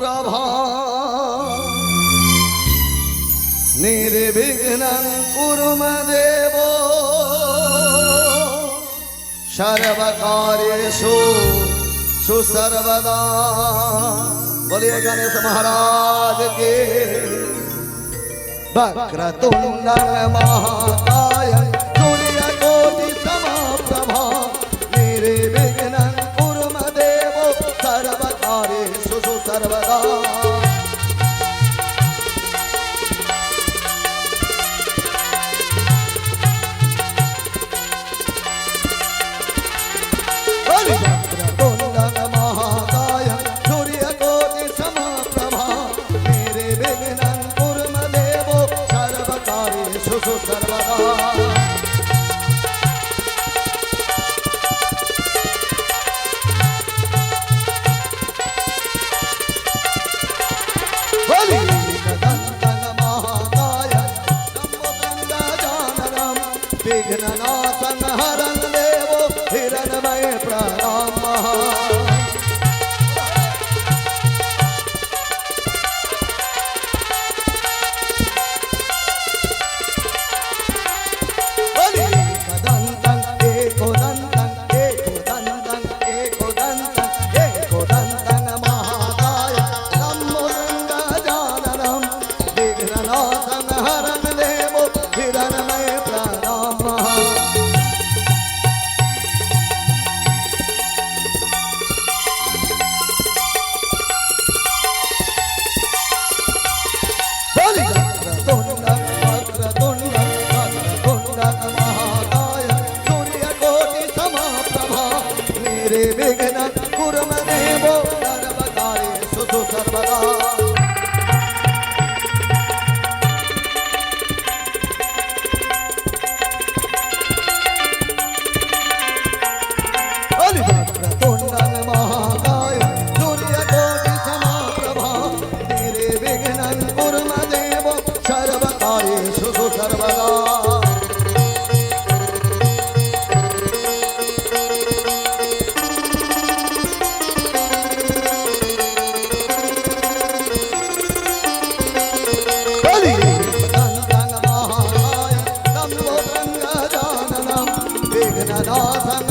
প্রভা। নির্বিঘ্নং কুরুম দেব। সর্বকার্যেষু সুসর্বদা। বলিয়ে গণেশ মহারাজ কে বক্রতুণ্ডং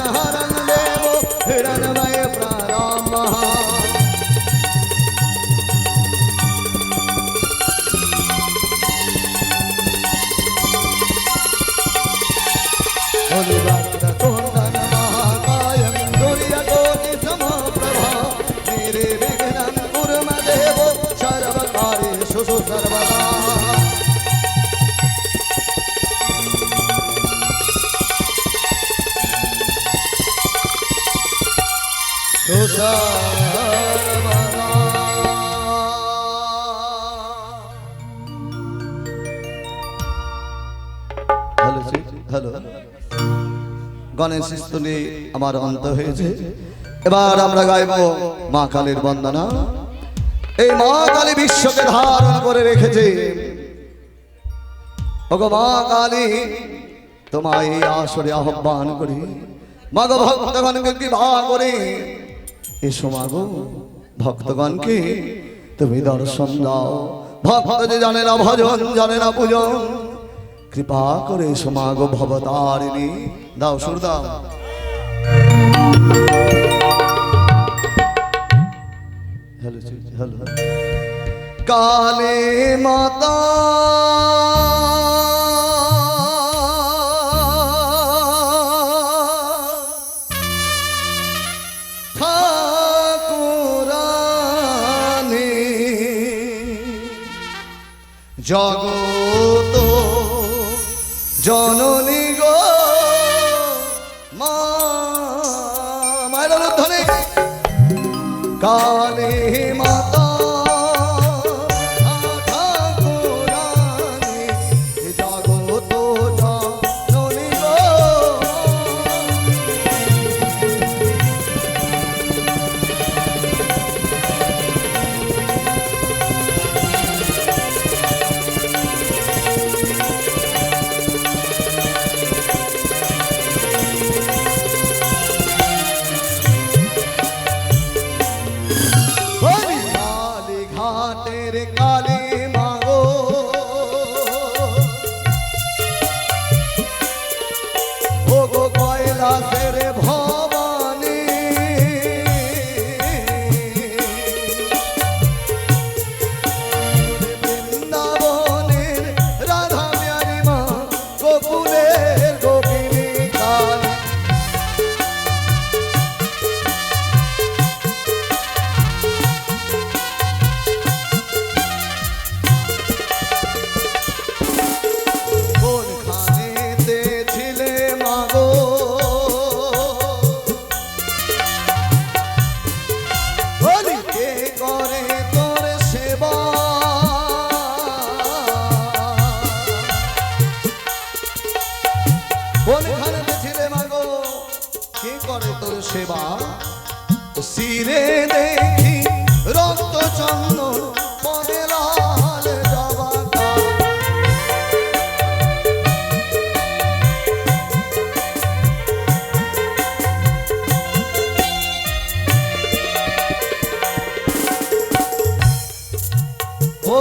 हरं আমার অন্ত হয়েছে। এবার আমরা গাইব মা কালীর বন্দনা। এই মা কালী বিশ্বকে ধারণ করে রেখেছে। ওগো মা কালী, তোমায় এই আসরে আহ্বান করি। মাগো ভক্তগণকে কৃপা করে। এসো মাগো ভক্তগণকে তুমি দর্শন দাও। ভক্ত যে জানে না ভজন, জানে না পূজন, কৃপা করে এসো মাগো ভবতারিণী। দাও সুর দাও। Hello hello. কালে মাতা ধ্বনি কালী মাতা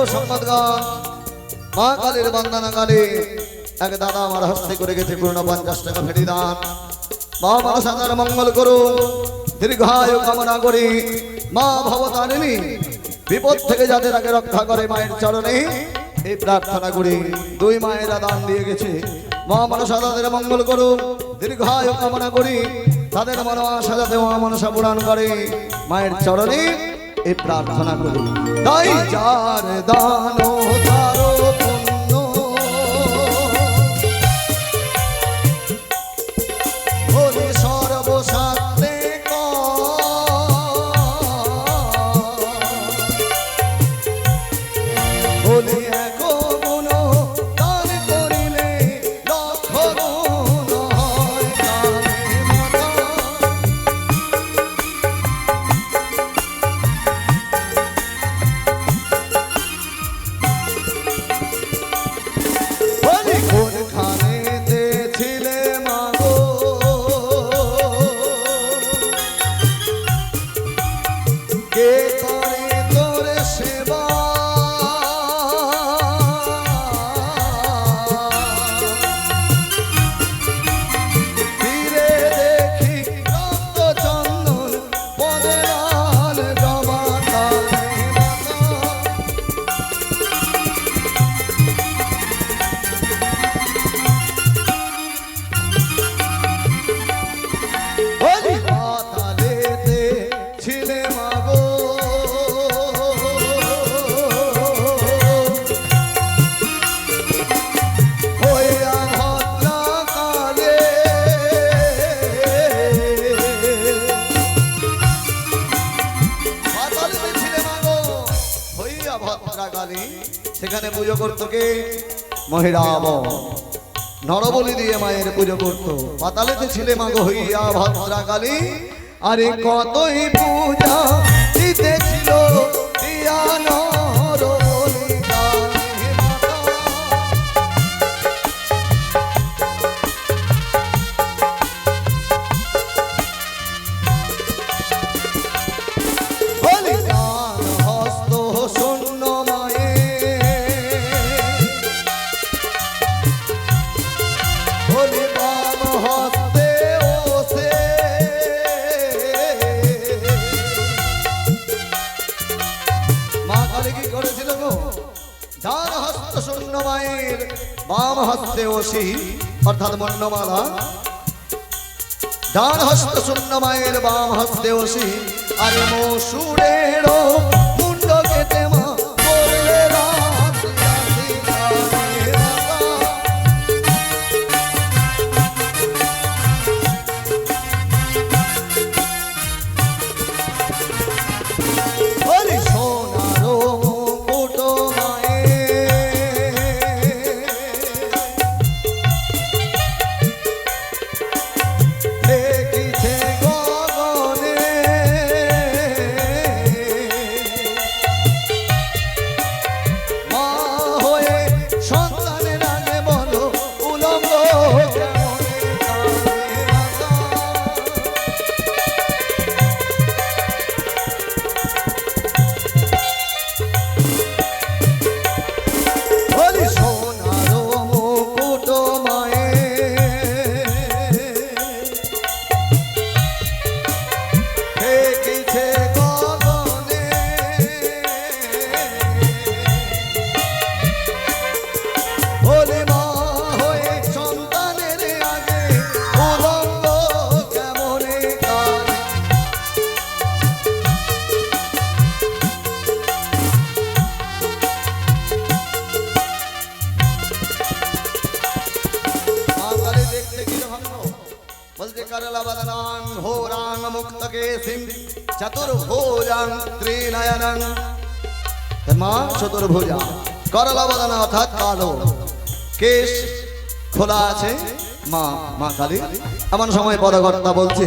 সম্পদগণ মা কালীর বন্দনা কালী এক দাদা আমার হস্তে করে গেছে পূর্ণ পঞ্চাশ টাকা ফেরি দান মা মনসাদার মঙ্গল করুন দীর্ঘায়ু কামনা করি মা ভবতারিণী বিপদ থেকে যাতে তাকে রক্ষা করে মায়ের চরণে এই প্রার্থনা করি দুই মায়েরা দান দিয়ে গেছে মা মনসা তাদের মঙ্গল করুন দীর্ঘায়ু কামনা করি তাদের মন আশা যাতে মা মনসা পূরণ করে মায়ের চরণে এই প্রার্থনা করি তাই যার দানো তারো সেখানে পুজো করতো কে? মহিরাব নরবলি দিয়ে মায়ের পুজো করতো। পাতালেতে ছেলে মাগ হইয়া ভদ্রাকালী, আরে কতই পূজা দিতেছিল। বাম হস্তে ওসি অর্থাৎ মন্ডমালা। ডান হস্ত শূন্য মায়ের বাম হস্তে ওসি আরে মসুরেরও ॐ होराङ्गमुक्तकेशिं चतुर्भोजां त्रिनयनं धर्मा চতুর্ভুজা করলবদন অর্থাৎ কালো কেশ খোলা আছে। মা মা কালী। এমন সময় পরকর্তা বলছে,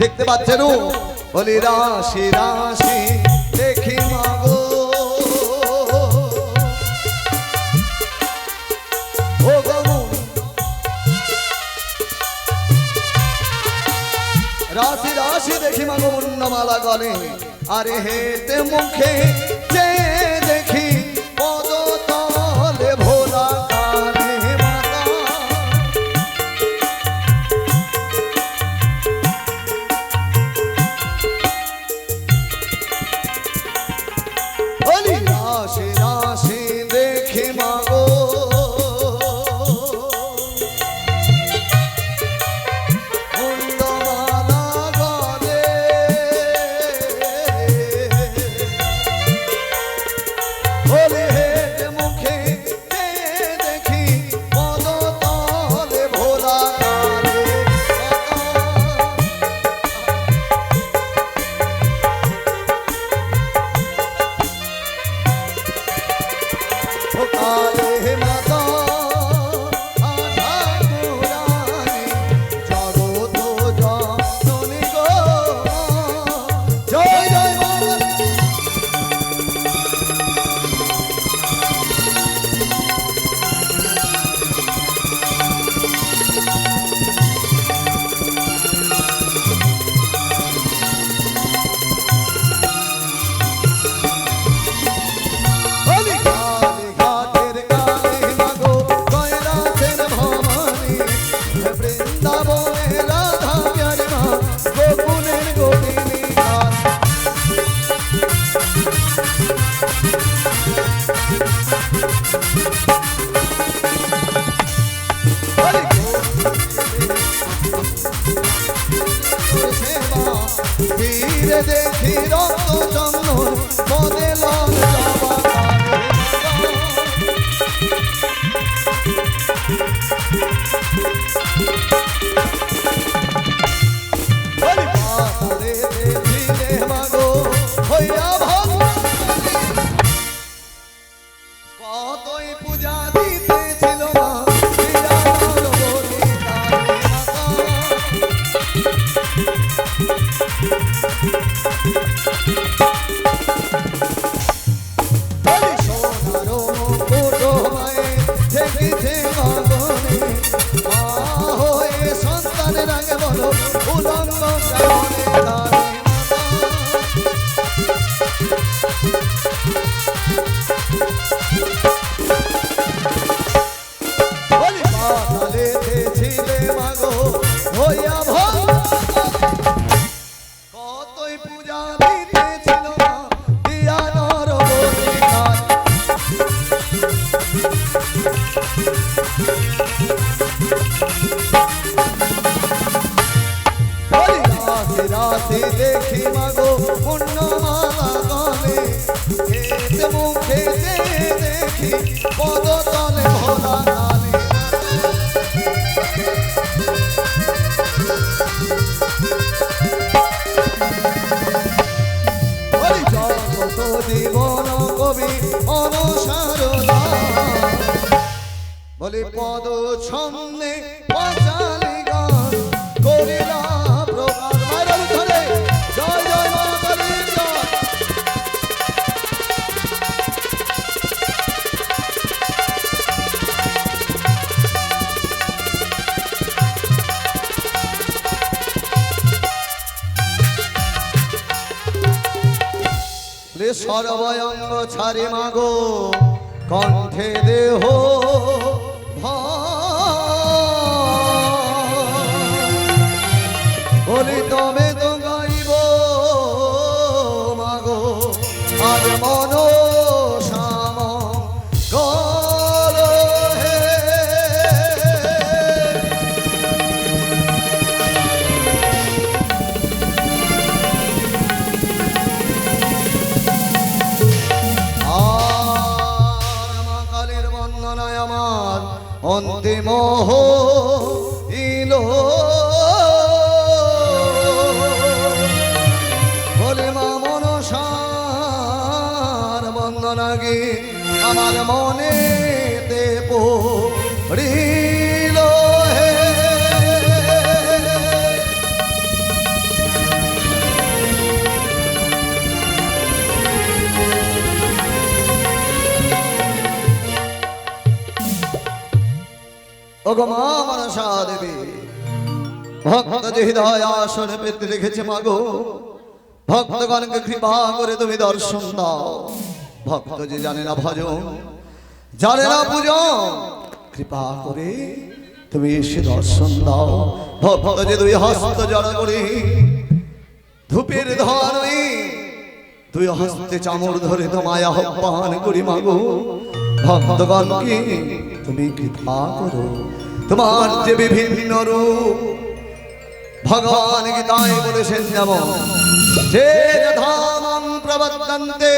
দেখতে পাচ্ছেন বলি, রাশি রাশি দেখি দাসী দেখি মাগো মুন্নামালা গলে। আরে হেতে মুখে যে সামনে বাজালে গান করে সর্বঙ্গ ছাড়ে মাগো কন অন্তিম ভক্তগণকে কৃপা করে তুমি দর্শন দাও। জানে না জানে না কৃপা তুমি এসে দর্শন দাও। ভক্ত যে দুই হস্ত জড়া করে, ধূপের ধরই তুই হস্তে চামর ধরে তোমায় আহ্বান করি মাগো ভক্তগণকে তুমি কৃপা করো তোমার যে বিভিন্ন রূপ ভগবান গীতায় বলেছেন যেমন যে যথামং প্রবর্তন্তে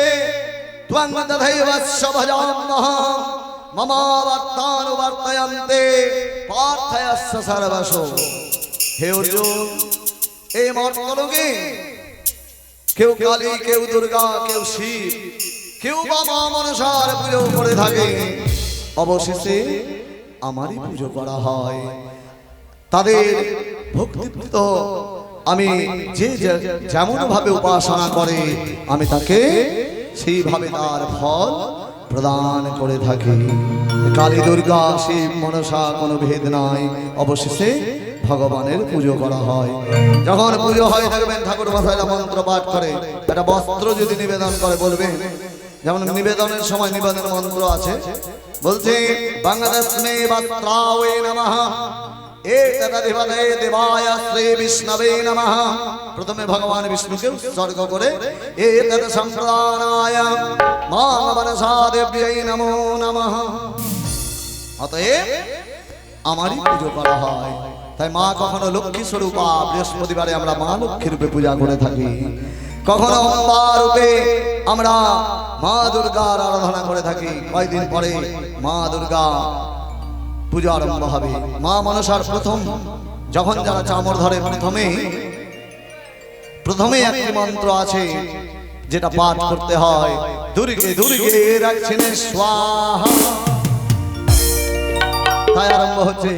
কেউ কালী, কেউ দুর্গা, কেউ শিব, কেউ বাবা মনসার পুজো করে থাকে। অবশেষে আমারই পুজো করা হয়। তাদের ভক্তিপ্রত আমি যে যেমন ভাবে উপাসনা করে, আমি তাকে সেইভাবে তার ফল প্রদান করে থাকি। কালী দুর্গা, শিব, মনসা, কোনো ভেদ নাই। অবশেষে ভগবানের পুজো করা হয়। যখন পুজো হয়, দেখবেন ঠাকুর মশাইরা মন্ত্র পাঠ করে। একটা বস্ত্র যদি নিবেদন করে বলবেন যেমন নিবেদনের সময় নিবেদন মন্ত্র আছে বলছে, বাংলাদেশ মে বস্ত্রাওয়ে নমঃ শ্রী বিষ্ণবে নমঃ। প্রথমে ভগবান বিষ্ণুকে উৎসর্গ করে নমো নমঃ। আমারই পুজো করা হয়। তাই মা কখনো লক্ষ্মী স্বরূপা বৃহস্পতিবারে আমরা মা লক্ষ্মী রূপে পূজা করে থাকি। কখনো অম্বা রূপে আমরা মা দুর্গার আরাধনা করে থাকি। কয়েকদিন পরে মা দুর্গা পুজো আরম্ভ হবে। মা মনসার প্রথম, যখন যারা চামর ধরে প্রথমে প্রথমে একটি মন্ত্র আছে যেটা পাঠ করতে হয়, দুর্গে দুর্গে রাখছেন স্বাহা। তাই আরম্ভ হচ্ছে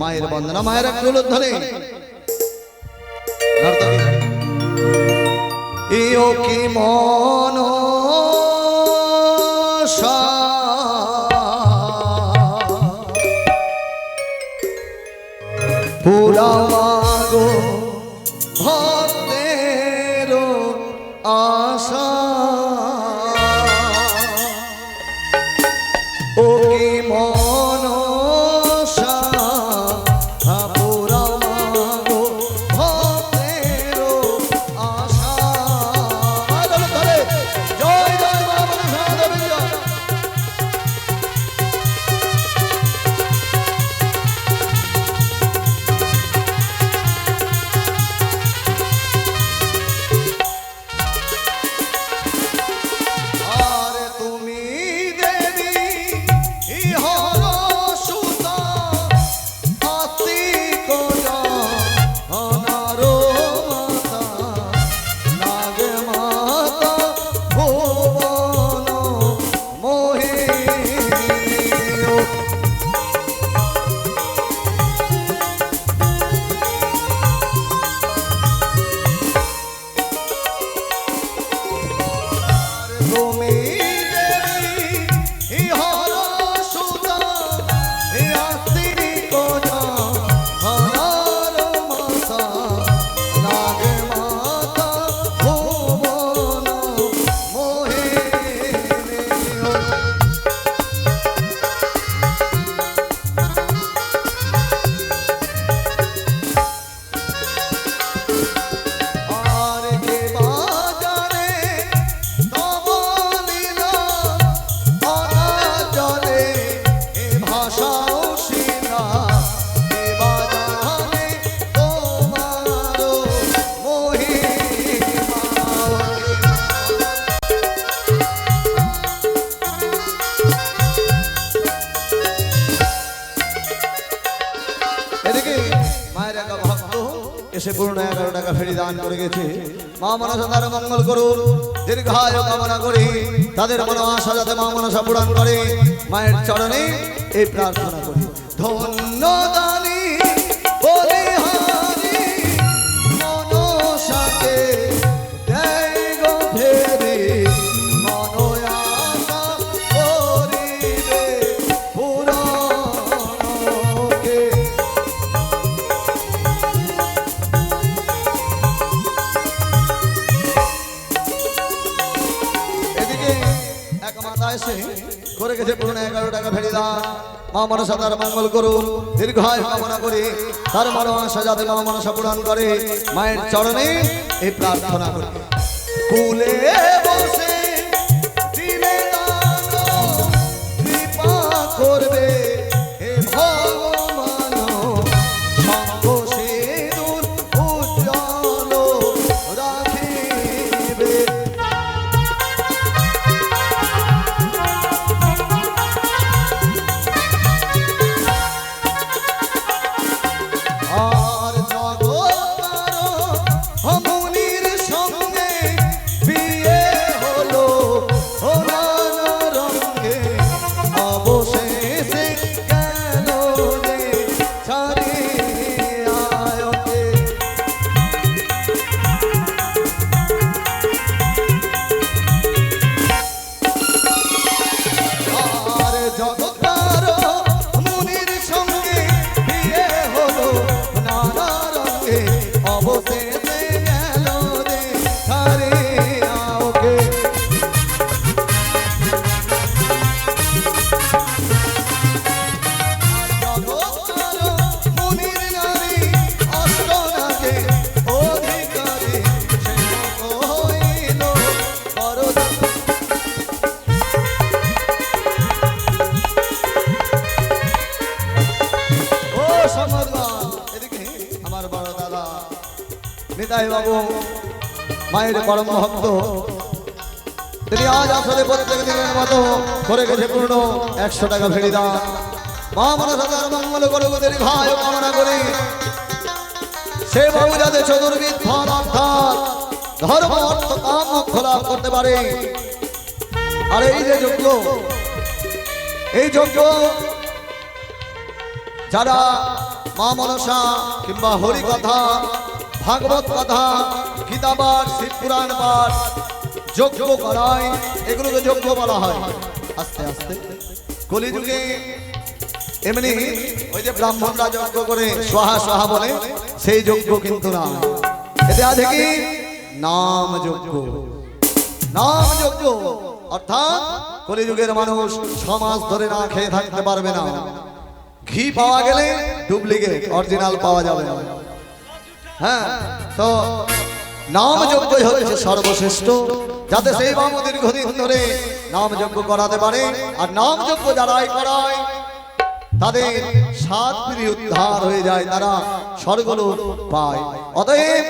মায়ের বন্দনা, মায়ের এক দৌলত ধরে ইও কি মন পুরা মাগো ভক্তের আশা। টাকা ফেরি দান করে গেছে। মা মনসা তার মঙ্গল করুন দীর্ঘায়ু কামনা করি। তাদের মনে আশা যাতে মা মনসা পূরণ করে। মায়ের চরণে এই প্রার্থনা করি। ধন্য গেছে পুরনো এগারো টাকা ফেলে দা মা মনসা তার মঙ্গল করুন দীর্ঘায় কামনা করে তার মনোবাসা যাতে মা মনসা পূরণ করে। মায়ের চরণে এই প্রার্থনা করে। বসে পরম ভক্ত। তিনি আজ আসলে প্রত্যেক দিনের মতো করে গেছে পূর্ণ একশো টাকা ফেরি দান। মা মনসা তার মঙ্গল করুক দেরি ভাই, কামনা করি। সে বাবু যাতে চতুর্বিদ ফল অর্থাৎ ধর্ম অর্থ কাম মোক্ষ লাভ করতে পারে। আর এই যে যজ্ঞ, এই যজ্ঞ যারা মা মনসা কিংবা হরি কথা ভাগবত কথা গীতাবার শিব পুরাণ পাঠ যজ্ঞ করায় এগুলোকে যজ্ঞ বলা হয়। আস্তে আস্তে। কলিযুগে এমনি ওই যে ব্রাহ্মণরা যজ্ঞ করে, সোহা সোহা বলে, সেই যজ্ঞ কিন্তু না। এতে আছে কি? নাম যজ্ঞ। নাম যজ্ঞ। অর্থাৎ কলিযুগের মানুষ সমাজ ধরে না খেয়ে থাকতে পারবে না। ঘি পাওয়া গেলে ডুপ্লিকেট অরিজিনাল পাওয়া যাবে না। হ্যাঁ তো নাম যজ্ঞ হচ্ছে সর্বশ্রেষ্ঠ, যাতে সেই বাম দীর্ঘদিন ধরে নাম করাতে পারে। আর নাম যজ্ঞ যারাই করায়, তাদের সাত পিড়ি উদ্ধার হয়ে যায়, তারা স্বর্গলোক পায়। অতএব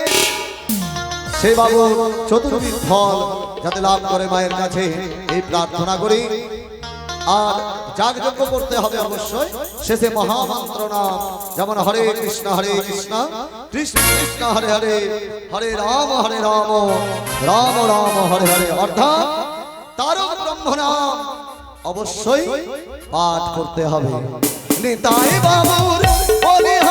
সেই বাবু চতুর্বিধ ফল যাতে লাভ করে মায়ের কাছে, এই প্রার্থনা করি। আর যাগযজ্ঞ করতে হবে অবশ্যই। শেষে মহামন্ত্র নাম যেমন হরে কৃষ্ণ হরে কৃষ্ণ। কৃষ্ণ কৃষ্ণ, হরে হরে। হরে রাম হরে রাম। রাম রাম, হরে হরে। অর্থাৎ তারক ব্রহ্ম নাম অবশ্যই পাঠ করতে হবে। নিতাই বাবুর বলিহারি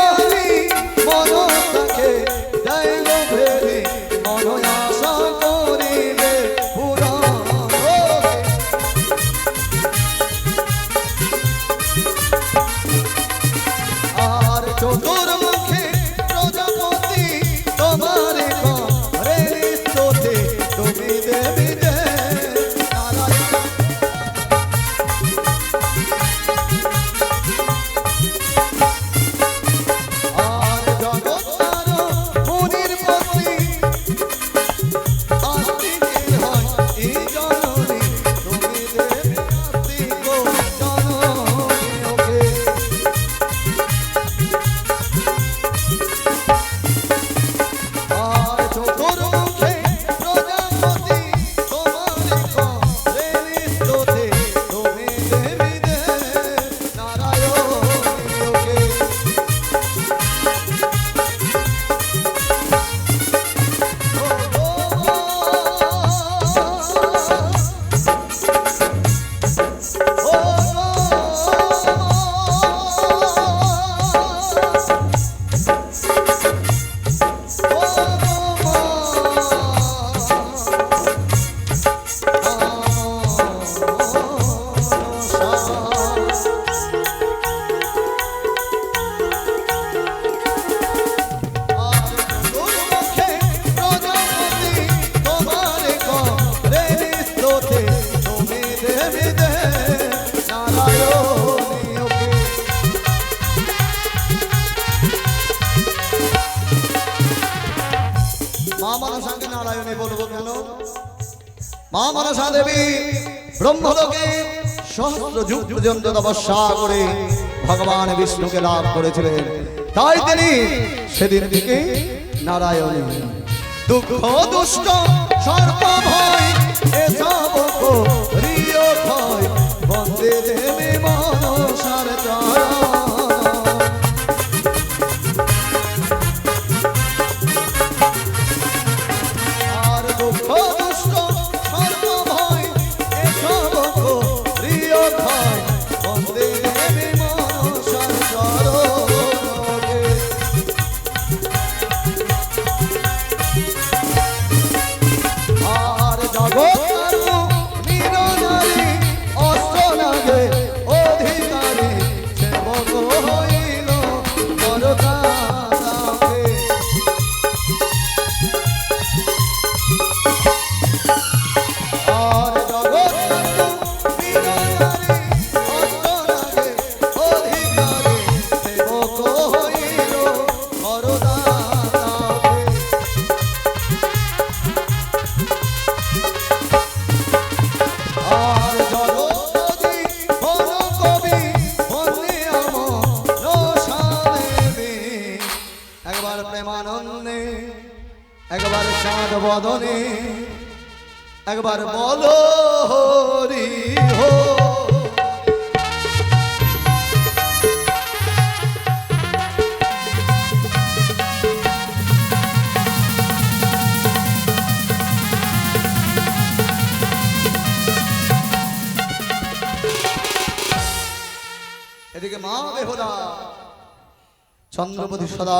পর্যন্ত তপস্যা করে ভগবান বিষ্ণুকে লাভ করেছিলেন। তাই তিনি সেদিন থেকে নারায়ণ। দুঃখ, দুষ্ট সর্বভয় এসব একবার বলো হরি হো। এদিকে মা বেহলা চন্দ্রপতি সদা